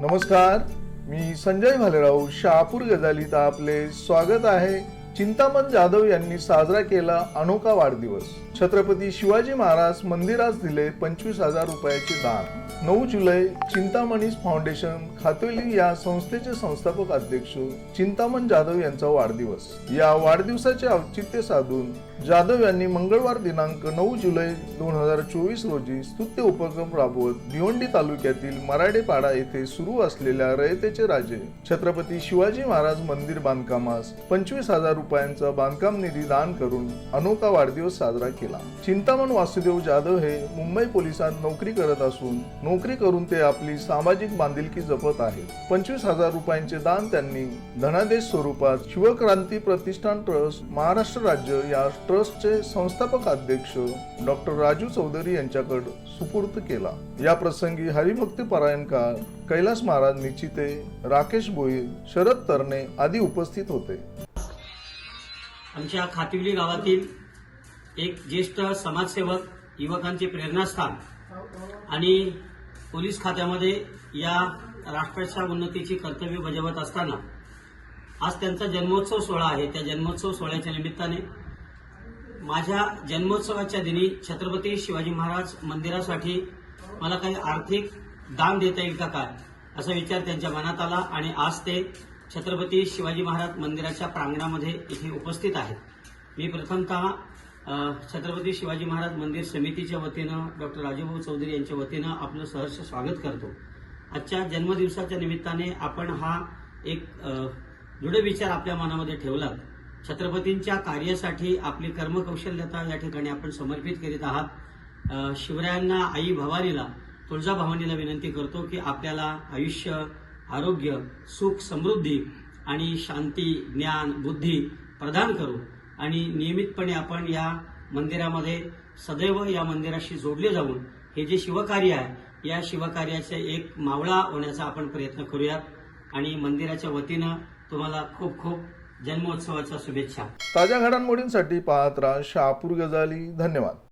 नमस्कार मी संजय भालेराव शहापूर गजालीत आपले स्वागत आहे. चिंतामण जाधव यांनी साजरा केला अनोखा वाढदिवस. छत्रपती शिवाजी महाराज मंदिरास दिले पंचवीस हजार रुपयाचे दान. नऊ जुलै चिंतामणीस फाउंडेशन खातोली या संस्थेचे संस्थापक अध्यक्ष चिंतामण जाधव यांचा वाढदिवस. या वाढदिवसाचे औचित्य साधून जाधव यांनी मंगळवार दिनांक नऊ जुलै दोन हजार चोवीस रोजी स्तुत्य उपक्रम राबवत भिवंडी तालुक्यातील मराडेपाडा येथे सुरू असलेल्या रयतेचे राजे छत्रपती शिवाजी महाराज मंदिर बांधकामास पंचवीस हजार रुपयांचा बांधकाम निधी दान करून अनोखा वाढदिवस साजरा केला. चिंतामण वासुदेव जाधव हे मुंबई पोलिसात नोकरी करत असून नोकरी करून ते आपली सामाजिक बांधिलकी जपत आहेत. पंचवीस हजार रुपयांचे दान त्यांनी धनादेश स्वरूपात शिवक्रांती प्रतिष्ठान ट्रस्ट महाराष्ट्र राज्य या ट्रस्टचे संस्थापक अध्यक्ष डॉक्टर राजू चौधरी यांच्याकडे सुपूर्द केला. या प्रसंगी हरिभक्ती पारायणकार कैलास महाराज निश्चिते राकेश भोईर शरद तरणे आदी उपस्थित होते. आमच्या खातिवली गावातील एक ज्येष्ठ समाजसेवक युवकांचे प्रेरणास्थान. आणि पोलीस खात्यामध्ये या राष्ट्राच्या उन्नतीची कर्तव्य बजावत असताना आज त्यांचा जन्मोत्सव सोहळा आहे. त्या जन्मोत्सव सोहळ्याच्या निमित्ताने माझ्या जन्मोत्सवाच्या दिनी छत्रपती शिवाजी महाराज मंदिरासाठी मला काही आर्थिक दान देता येईल का काय असा विचार त्यांच्या मनात आला आणि आज ते छत्रपती शिवाजी महाराज मंदिराच्या प्रांगणामध्ये इथे उपस्थित आहेत. मी प्रथमतः छत्रपती शिवाजी महाराज मंदिर समितीच्या वतीनं डॉक्टर राजूभाऊ चौधरी यांच्या वतीनं आपलं सहर्ष स्वागत करतो. आजच्या जन्मदिवसाच्या निमित्ताने आपण हा एक दृढ विचार आपल्या मनामध्ये ठेवला छत्रपतींच्या कार्यासाठी आपली कर्मकौशल्यता या ठिकाणी आपण समर्पित करीत आहात. शिवरायांना आई भवानीला तुळजाभवानीला विनंती करतो की आपल्याला आयुष्य आरोग्य सुख समृद्धी आणि शांती ज्ञान बुद्धी प्रदान करू आणि नियमितपणे आपण या मंदिरामध्ये सदैव या मंदिराशी जोडले जाऊन हे जे शिवकार्य आहे या शिवकार्याचे एक मावळा होण्याचा आपण प्रयत्न करूयात आणि मंदिराच्या वतीनं तुम्हाला खूप खूप जन्मोत्सवाच्या शुभेच्छा. ताज्या घडामोडींसाठी पाहत राहा शहापूर गजाली. धन्यवाद.